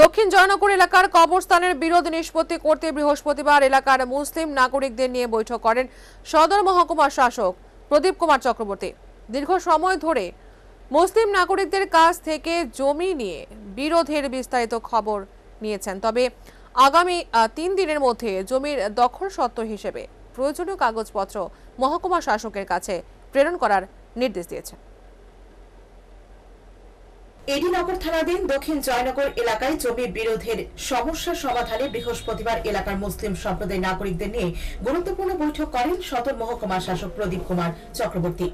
দক্ষিণ জয়নগর এলাকার কবরস্থানের বিরোধ নিষ্পত্তি করতে বৃহস্পতিবার এলাকার মুসলিম নাগরিকদের নিয়ে বৈঠক করেন সদর মহকুমার শাসক প্রদীপ কুমার চক্রবর্তী। দীর্ঘ সময় ধরে মুসলিম নাগরিকদের কাছ থেকে জমি নিয়ে বিরোধের বিস্তারিত খবর নিয়েছেন। তবে আগামী তিন দিনের মধ্যে জমির দখল সত্ত্ব হিসেবে প্রয়োজনীয় কাগজপত্র মহকুমা শাসকের কাছে প্রেরণ করার নির্দেশ দিয়েছেন। এডিনগর থানাধীন দক্ষিণ জয়নগর এলাকায় জমি বিরোধের সমস্যা সমাধানে বৃহস্পতিবার এলাকার মুসলিম সম্প্রদায় নাগরিকদের নিয়ে গুরুত্বপূর্ণ বৈঠক করেন সদর মহকুমা শাসক প্রদীপ কুমার চক্রবর্তী।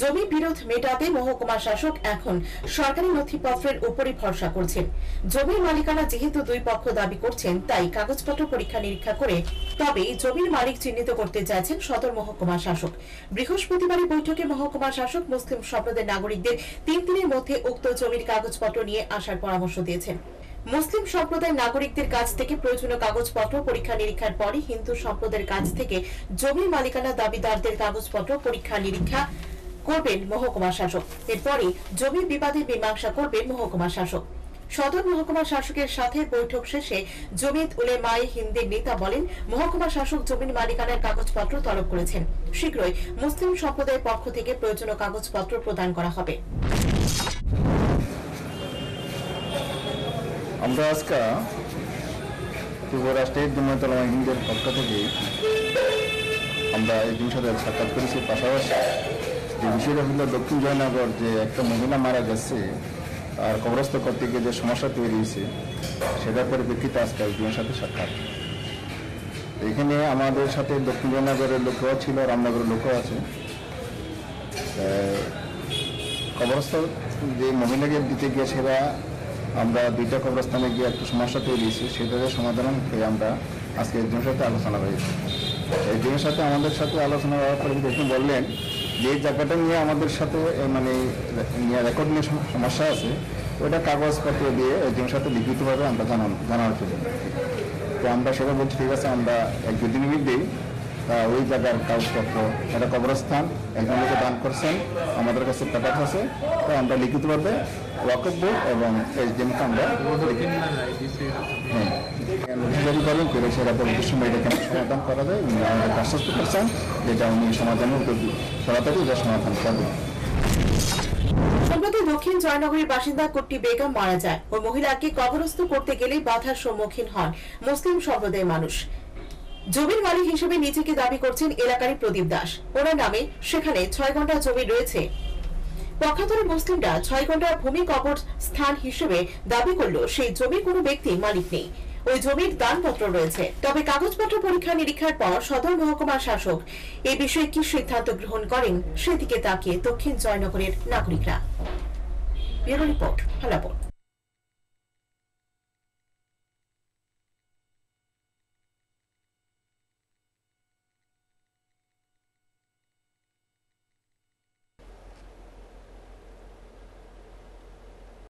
জমি বিরোধ মেটাতে মহকুমা শাসক এখন সরকারি নথিপত্রের উপরই ভরসা করছেন। জমির মালিকানা যেহেতু দুই পক্ষ দাবি করছেন, তাই কাগজপত্র পরীক্ষা নিরীক্ষা করে তবেই জমির মালিক চিহ্নিত করতে চাইছেন সদর মহকুমা শাসক। বৃহস্পতিবারের বৈঠকে মহকুমা শাসক মুসলিম সম্প্রদায়ের নাগরিকদের তিন দিনের মধ্যে উক্ত জমির কাগজপত্র নিয়ে আসার পরামর্শ দিয়েছেন। মুসলিম সম্প্রদায়ের নাগরিকদের কাছ থেকে প্রয়োজনীয় কাগজপত্র পরীক্ষা নিরীক্ষার পরে হিন্দু সম্প্রদায়ের কাছ থেকে জমির মালিকানা দাবিদারদের কাগজপত্র পরীক্ষা নিরীক্ষা করবেন মহকুমা শাসক। এরপরে জমি বিবাদের মীমাংসা করবেন মহকুমা শাসক। সদর মহকুমা শাসকের সাথে বৈঠক শেষে জমিত উলেমাই হিন্দের নেতা বলেন, মহকুমা শাসক জমির মালিকানার কাগজপত্র তলব করেছেন। শীঘ্রই মুসলিম সম্প্রদায়ের পক্ষ থেকে প্রয়োজনীয় কাগজপত্র প্রদান করা হবে। আমরা আজকে যুবরাষ্ট্রের জমিয়তলা হিন্দের পক্ষ থেকে আমরা এই দিন সাথে সাক্ষাৎ করেছি। পাশাপাশি যে বিষয়টা হলো দক্ষিণ জয়নগর যে একটা মহিলা মারা গেছে আর কবরস্থ করতে গিয়ে যে সমস্যা তৈরি হয়েছে সেটার পরিপ্রেক্ষিতে আজকে একজনের সাথে সাক্ষাৎ। এখানে আমাদের সাথে দক্ষিণ জয়নগরের লোকও ছিল, রামনগরের লোকও আছে। কবরস্থ যে মহিলাকে দিতে গিয়ে সেটা আমরা দুইটা কবরস্থানে গিয়ে একটু সমস্যা তৈরি হয়েছে সেটাকে সমাধান হয়ে আমরা আজকে একজনের সাথে আলোচনা হয়েছি একজনের সাথে আমাদের সাথে আলোচনা হওয়ার পরে দেখুন বললেন যে জায়গাটা নিয়ে আমাদের সাথে মানে রেকর্ড নিয়ে সমস্যা আছে ওটা কাগজপত্র দিয়ে একজনের সাথে লিখিতভাবে আমরা জানানো জানানোর জন্য তো আমরা সেটা বলছি ঠিক আছে আমরা এক দুদিন আহ, ওই জায়গার কাগজপত্র একটা কবরস্থান একজন লোকে দান করছেন, আমাদের কাছে পেপার আছে, তো আমরা লিখিতভাবে ওয়াকফ বোর্ড এবং এসডিএমকে আমরা হ্যাঁ। এটা সমাধানের এটা সমাধান দক্ষিণ জয়নগরের বাসিন্দা কুট্টি বেগম মারা যায় ওই মহিলাকে কবরস্থ করতে গেলে বাধার সম্মুখীন হন মুসলিম সম্প্রদায়ের মানুষ। জমির মালিক হিসেবে নিজেকে দাবি করছেন এলাকারই প্রদীপ দাস। ওনার নামে সেখানে ছয় ঘণ্টা জমি রয়েছে। মুসলিমরা ছয় ঘণ্টা ভূমি কবর স্থান হিসেবে দাবি সেই কোনো ব্যক্তি মালিক নেই। ওই জমির দানপত্র রয়েছে। তবে কাগজপত্র পরীক্ষা নিরীক্ষার পর সদর মহকুমা শাসক এই বিষয়ে কি সিদ্ধান্ত গ্রহণ করেন সেদিকে তাকিয়ে দক্ষিণ জয়নগরের নাগরিকরা। Bureau report